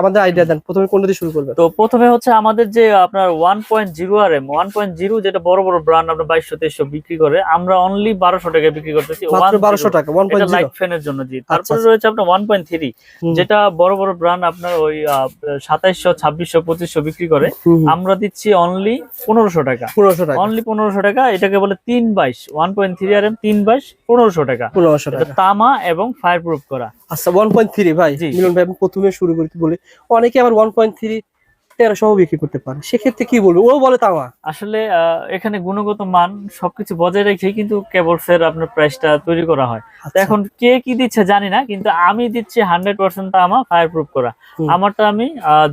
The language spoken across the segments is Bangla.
আমাদের আইডিয়া দেন। প্রথমে কোনটা দিয়ে শুরু করবেন? তো প্রথমে হচ্ছে আমাদের যে আপনার one point zero R M one point zero যেটা বড় বড় ব্র্যান্ড আপনার বাইশশো তেইশশো বিক্রি করে আমরা অনলি বারোশো টাকায় বিক্রি করতেছি মাত্র বারোশো টাকা ওয়ান পয়েন্ট লাইট ফ্যানের জন্য জি। তারপরে আচ্ছা। রয়েছে আপনার ওয়ান পয়েন্ট থ্রি যেটা বড় বড় ব্র্যান্ড আপনার ওই সাতাইশশো ছাব্বিশশো পঁচিশশো বিক্রি করে। আমরা দিচ্ছি অনলি পনেরোশো টাকা। পনেরোশো টাকা। অনলি পনেরোশো টাকা এটাকে বলে তিন বাইশ one point three R M তিন বাইশ পনেরোশো টাকা। পনেরোশো এটা টাকা। তামা এবং ফায়ার প্রুফ করা। আচ্ছা ওয়ান পয়েন্ট থ্রি ভাই মিলন ভাই প্রথমে শুরু করতে বলি। অনেকে আবার ওয়ান পয়েন্ট থ্রি তেরোশো বিক্রি করতে পারে। সেক্ষেত্রে কি বলব? ও বলে তামা আসলে এখানে গুণগত মান সবকিছু বজায় রেখেই কিন্তু কেবলস এর আপনার প্রাইসটা তৈরি করা হয়। আচ্ছা। এখন কে কি দিচ্ছে জানি না কিন্তু আমি দিচ্ছি হান্ড্রেড পার্সেন্ট তামা ফায়ার প্রুফ করা আমারটা আমি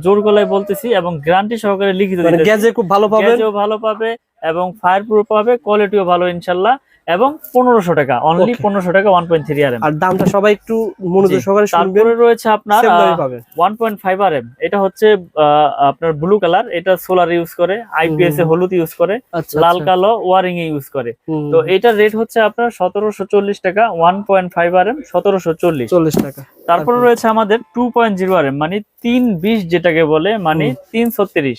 জোর গলায় বলতেছি এবং গ্যারান্টি সহকারে লিখিত মানে গ্যাজে খুব ভালো গ্যাজও ভালো পাবে এবং ফায়ার প্রুফ পাবে কোয়ালিটিও ভালো ইনশাল্লাহ। এবং পনেরোশো টাকা অনলি পনেরোশো টাকা one point three R M আর দামটা সবাই একটু মনোযোগ সহকারে তারপরে রয়েছে আপনার one point five R M এটা হচ্ছে আপনার ব্লু কালার এটা সোলার ইউজ করে আইপিএস এ হলুদ ইউজ করে আচ্ছা লাল কালো ওয়ারিং এ ইউজ করে। তো এটার রেট হচ্ছে আপনার সতেরোশো চল্লিশ টাকা one point five R M সতেরোশো চল্লিশ। চল্লিশ টাকা। তারপরে তারপরে? রয়েছে আমাদের two point zero R M মানে তিন বিশ যেটাকে বলে মানে তিন ছত্রিশ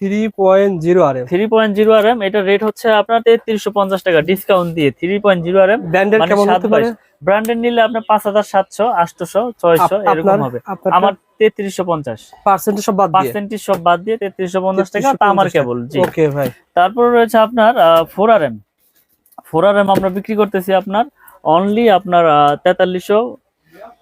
three point zero R M three point zero R M এটা রেট হচ্ছে আপনার তেত্রিশশো পঞ্চাশ টাকা ডিসকাউন্ট দিয়ে three point zero R M ব্র্যান্ডের মানে কেমন সাত হতে পারে? ব্র্যান্ডের নিলে আপনার পাঁচ হাজার সাতশো আটশোশো ছয়শো এরকম হবে। আমার তেত্রিশশো পঞ্চাশ। পার্সেন্টেজ সব বাদ পার্সেন্টেজ সব বাদ দিয়ে তেত্রিশশো পঞ্চাশ টাকা কেবল জি। ওকে ভাই। তারপরে রয়েছে আপনার four R M four R M আমরা বিক্রি করতেছি আপনার অনলি আপনার তেতাল্লিশশো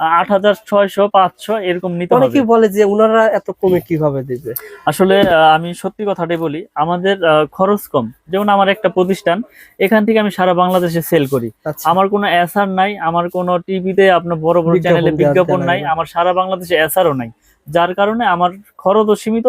আট হাজার ছয়শো পাঁচশো এরকম নিতে অনেকেই বলে যে ওনারা এত কমে কীভাবে দিবে? আসলে আহ, আমি সত্যি কথাটাই বলি আমাদের খরচ কম। যেমন আমার একটা প্রতিষ্ঠান এখান থেকে আমি সারা বাংলাদেশে সেল করি। আচ্ছা। আমার কোনো এসআর নাই আমার কোনো টিভিতে আপনার বড় বড় চ্যানেলে বিজ্ঞাপন নাই আমার সারা বাংলাদেশে এসআরও নাই। যার কারণে আমার খরচও সীমিত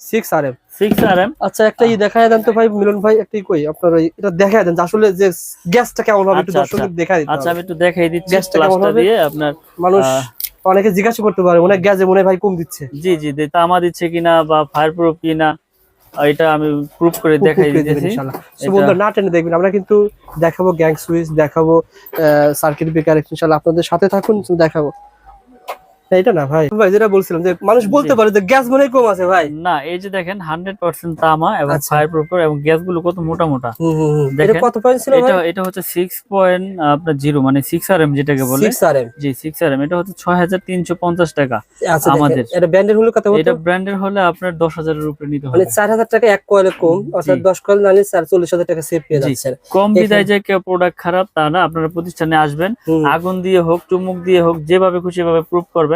six R M six R M আচ্ছা একটা ই দেখায় দেন তো ভাই মিলন ভাই একটা কই? আপনার এটা দেখায় দেন আসলে যে গ্যাসটা কেমন হবে একটু আচ্ছা, দর্শকদের দেখায় দিতে আচ্ছা আমি একটু দেখাই দিচ্ছি গ্যাসটা কেমন হবে? আপনার মানুষ অনেকে জিজ্ঞাসা করতে পারে মনে গ্যাসে মনে ভাই কম দিচ্ছে। জি জি তামা দিচ্ছে কিনা বা ফায়ার প্রুফ কিনা এটা আমি প্রুফ করে দেখাই বন্ধুরা না টেনে দেখবেন আমরা কিন্তু দেখাবো গ্যাং সুইচ দেখাবো সার্কিট ব্রেকার ইনশাআল্লাহ। আপনাদের সাথে থাকুন দেখাবো। এটা না ভাই। ভাই যেটা বলছিলাম যে মানুষ বলতে পারে যে গ্যাস মনে কম আছে ভাই। না এই যে দেখেন হান্ড্রেড পার্সেন্ট তামা এবং আচ্ছা। ফায়ার প্রুফ এবং গ্যাসগুলো কত মোটা মোটা। কত পয়েন্ট ছিল এটা এটা হচ্ছে সিক্স পয়েন্ট আপনার জিরো মানে সিক্স আর এম যেটাকে বলে। 6 জি সিক্স আর এম এটা হচ্ছে ছয় হাজার তিনশো পঞ্চাশ টাকা আচ্ছা আমাদের। এটা ব্র্যান্ডের হলো কত এটা ব্র্যান্ডের হলে আপনার দশ হাজারের উপরে নিতে মানে হবে। 4000 টাকা এক কয়েলে কম অর্থাৎ। 10 কয়েল নালে 44000 টাকা সেভ পেয়ে। যাচ্ছে কম বিদায় যে কেউ প্রোডাক্ট খারাপ তা না আপনারা প্রতিষ্ঠানে আসবেন আগুন দিয়ে হোক চুমুক দিয়ে হোক যেভাবে খুশি ভাবে প্রুফ করবেন।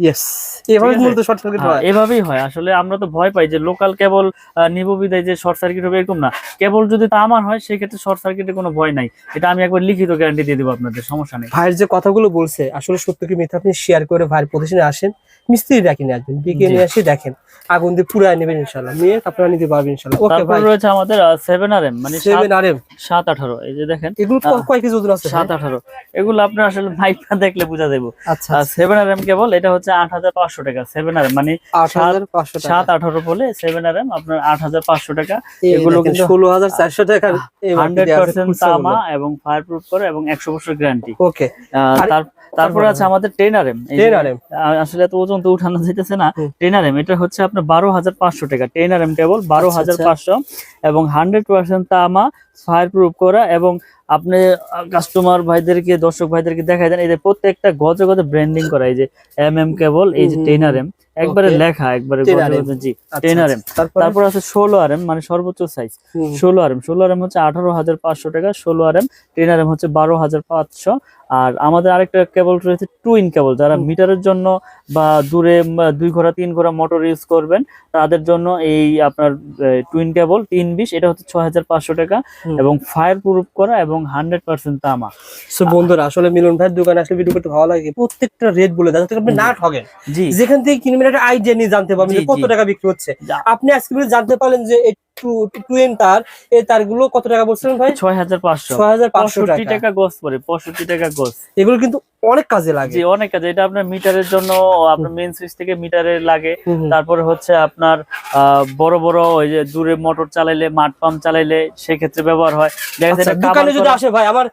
ইয়েস এভাবে মূলত শর্ট সার্কিট হ্যাঁ, এভাবেই আসলে আমরা তো ভয় পাই যে লোকাল কেবল নিব বিদায় যে শর্ট সার্কিট হবে এরকম না। কেবল যদি তামার হয় সেক্ষেত্রে শর্ট সার্কিটের কোনো ভয় নাই। এটা আমি একবার লিখিত গ্যারান্টি দিয়ে দেবো আপনাদের সমস্যা নেই। ভাইয়ের যে কথাগুলো বলছে আসলে সত্য কি মিথ্যা আপনি শেয়ার করে ভাইয়ের প্রতিষ্ঠানে আসেন মিস্ত্রি ডাকি নিয়ে আসবেন বিকে নিয়ে আসি দেখেন আগুন দিয়ে পুরাই নেবেন ইনশাল্লাহ নিয়ে আপনারা নিতে পারবেন ইনশাল্লাহ ওকে ভাই রয়েছে আমাদের সেভেন আর এম মানে আর এম সাত আঠারো এই যে দেখেন। এগুলো কয় কেজি ওজন আছে সাত আঠারো। এগুলো আপনার আসলে মাইকটা দেখলে বোঝা যাব আচ্ছা সেভেন আর এম কেবল এটা হচ্ছে আট হাজার পাঁচশো টাকা সেভেন আর এম মানে সাত আঠারো বলে সেভেন আর এম আপনার আট হাজার পাঁচশো টাকা। এগুলো কিন্তু ষোলো হাজার চারশো টাকা হান্ড্রেড পার্সেন্ট তামা এবং ফায়ার প্রুফ করে এবং একশো বছর গ্যারান্টি ওকে আর- তারপরে আছে আমাদের টেনারেম টেনারেম আসলে এত ওজন তো উঠানো যেতেছে না। টেনারেম এম এটা হচ্ছে আপনার বারো হাজার পাঁচশো টাকা। টেনারেম কেবল বারো আচ্ছা, হাজার আচ্ছা। পাঁচশো। এবং হান্ড্রেড পার্সেন্ট তামা ফায়ার প্রুফ করা এবং আপনি কাস্টমার ভাইদেরকে দর্শক ভাইদেরকে দেখাই দেন। এই যে প্রত্যেকটা গজে গজে ব্র্যান্ডিং করা এই যে এম এম কেবল এই যে হুম, হুম, টেন আর এম একবারে লেখা একবারে 10 গজে RM গজে জি টেন আর এম। তারপর? আছে ষোলো আর এম মানে সর্বোচ্চ সাইজ ষোলো আর এম ষোলো আর এম হচ্ছে আঠারো হাজার পাঁচশো টাকা ষোলো R M ten R M হচ্ছে বারো হাজার পাঁচশো। আর আমাদের আরেকটা কেবল রয়েছে টুইন কেবল যারা মিটারের জন্য বা দূরে দুই ঘোড়া তিন ঘোড়া মোটর ইউজ করবেন তাদের জন্য এই আপনার টুইন কেবল তিন বিশ এটা হচ্ছে ছয় হাজার পাঁচশো টাকা এবং ফায়ার প্রুফ করা এবং হান্ড্রেড পার্সেন্ট তামা। বন্ধুরা আসলে মিলন ভাইয়ের দোকানে আসলে ভিডিও করতে ভালো লাগে। প্রত্যেকটা রেট বলে দেয় আপনি না ঠকেন জি। যেখান থেকে কিনবেন আইডিয়া নিয়ে জানতে পারবেন যে কত টাকা বিক্রি হচ্ছে। আপনি আজকে জানতে পারলেন যে তার এই তারগুলো কত টাকা বলছিলেন ভাই? ছয় হাজার পাঁচশো। ছয় হাজার পাঁচশো টাকা। টাকা গোস পরে পঁয়ষট্টি টাকা গোস। এগুলো কিন্তু অনেক কাজে লাগে। জি অনেক কাজ। এটা আপনার মিটারের জন্য আপনার মেন সুইচ থেকে মিটারে লাগে। তারপরে হচ্ছে আপনার আহ, বড় বড় ওই যে দূরে মোটর চালাইলে মাঠ পাম্প চালাইলে সেক্ষেত্রে ব্যবহার হয়। দেখা যাচ্ছে দোকানে যদি আসে ভাই আমার আহ,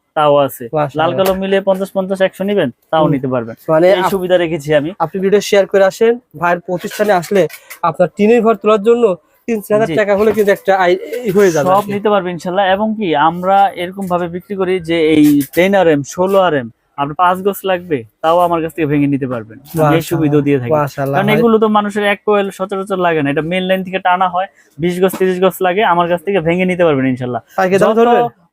তাও আছে। লাল কালো মিলিয়ে পঞ্চাশ পঞ্চাশ একশো নিবেন তাও নিতে পারবেন। মানে এই সুবিধা রেখেছি আমি। আপনি ভিডিও শেয়ার করে আসেন ভাইয়ের প্রতিষ্ঠানে আসলে আপনার টিনের ঘর তোলার জন্য তিন চার হাজার জি। টাকা হলে কিন্তু একটা হয়ে যাবে সব নিতে পারবে ইনশাল্লাহ। এবং কি আমরা এরকম ভাবে বিক্রি করি যে এই টেন আর এম ষোলো আর এম আপনার পাঁচ গজ লাগবে তাও আমার কাছ থেকে ভেঙে নিতে পারবেন। এই সুবিধা দিয়ে থাকি। মাশাআল্লাহ কারণ এগুলো তো মানুষের এক কোয়েল সচরাচর লাগে না। এটা মেন লাইন থেকে টানা হয় বিশ গজ তিরিশ গজ লাগে আমার কাছ থেকে ভেঙে নিতে পারবেন ইনশাল্লাহ।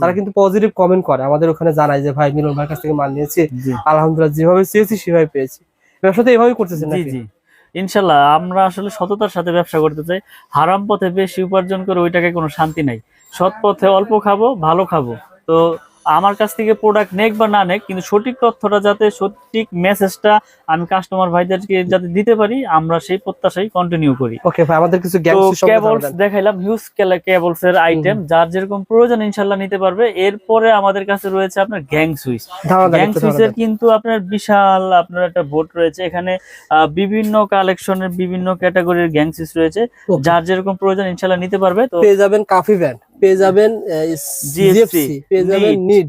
তারা কিন্তু পজিটিভ কমেন্ট করে। আমাদের ওখানে জানায় যে ভাই মিলন ভাইয়ের কাছ থেকে মাল নিয়েছি। আলহামদুলিল্লাহ যেভাবে চেয়েছি সেভাবে পেয়েছি। ব্যবসা তো এভাবেই করতেছেন জি জি। ইনশাল্লাহ আমরা আসলে সততার সাথে ব্যবসা করতে চাই। হারাম পথে বেশি উপার্জন করে ওইটাকে কোনো শান্তি নাই। সৎ পথে অল্প খাব ভালো খাব। তো আমার কাছ থেকে প্রোডাক্ট নেক বা না নেক কিন্তু সঠিক তথ্যটা যাতে সঠিক মেসেজটা আমি কাস্টমার ভাইদেরকে যাতে দিতে পারি আমরা সেই প্রত্যাশাই কন্টিনিউ করি। ওকে ভাই আমাদের কিছু কেবলস দেখাইলাম হিউজ কেবলস এর আইটেম যার যেরকম প্রয়োজন ইনশাল্লাহ নিতে পারবে। এরপরে আমাদের কাছে রয়েছে আপনার গ্যাং সুইচ গ্যাং সুইচের কিন্তু আপনার বিশাল আপনার একটা বোর্ড রয়েছে। এখানে বিভিন্ন কালেকশনের বিভিন্ন ক্যাটাগরির গ্যাং সুইচ রয়েছে। যার যেরকম প্রয়োজন ইনশাল্লাহ নিতে পারবে তো পেয়ে যাবেন কাফি ভ্যান পেয়ে যাবেন জিএফসি পেয়ে যাবেন নিড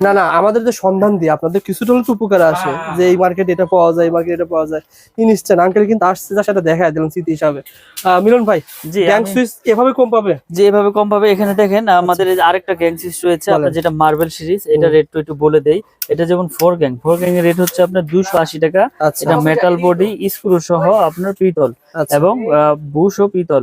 না না আমাদের যে সন্ধান দিয়ে আপনাদের কিছুটা হলে উপকার আসে হ্যাঁ। যে এই মার্কেটে এটা পাওয়া যায় এই মার্কেটে এটা পাওয়া যায়। ইনস্ট্যান্ট আঙ্কেল কিন্তু আসছে যা সেটা দেখা দিলাম স্মৃতি হিসাবে। আহ, মিলন ভাই জি গ্যাং সুইচ এভাবে কম পাবে? যে এভাবে কম পাবে। এখানে দেখেন আমাদের আরেকটা গ্যাং সিরিজ রয়েছে আপনার যেটা মার্বেল সিরিজ এটা রেট তো একটু বলে দেই। এটা যেমন ফোর গ্যাং ফোর গ্যাং এর রেট হচ্ছে আপনার দুশো আশি টাকা। আচ্ছা। এটা মেটাল বডি স্ক্রু সহ আপনার পিতল আচ্ছা। এবং বুশ ও পিতল।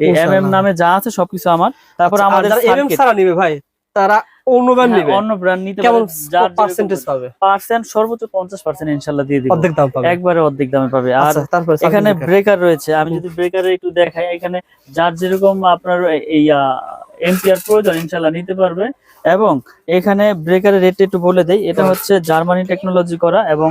এই এম এম নামে যা আছে সবকিছু আমার। তারপর আচ্ছা, আমাদের এমএম ছাড়া নিবে ভাই তারা অন্য ব্র্যান্ড হ্যাঁ, অন্য ব্র্যান্ড নিতে কেমন পার্সেন্টেজ পাবে? পার্সেন্ট সর্বোচ্চ পঞ্চাশ পার্সেন্ট ইনশাল্লাহ দিয়ে দিব। অর্ধেক দাম পাবে। একবারে অর্ধেক দামে পাবে। আর আচ্ছা তারপরে এখানে ব্রেকার রয়েছে। আমি যদি ব্রেকারে একটু দেখাই এখানে যার যেরকম আপনার এই এমপিআর প্রয়োজন ইনশাল্লাহ নিতে পারবে। এবং এখানে ব্রেকারের রেট একটু বলে দেই। এটা হচ্ছে জার্মানি টেকনোলজি করা এবং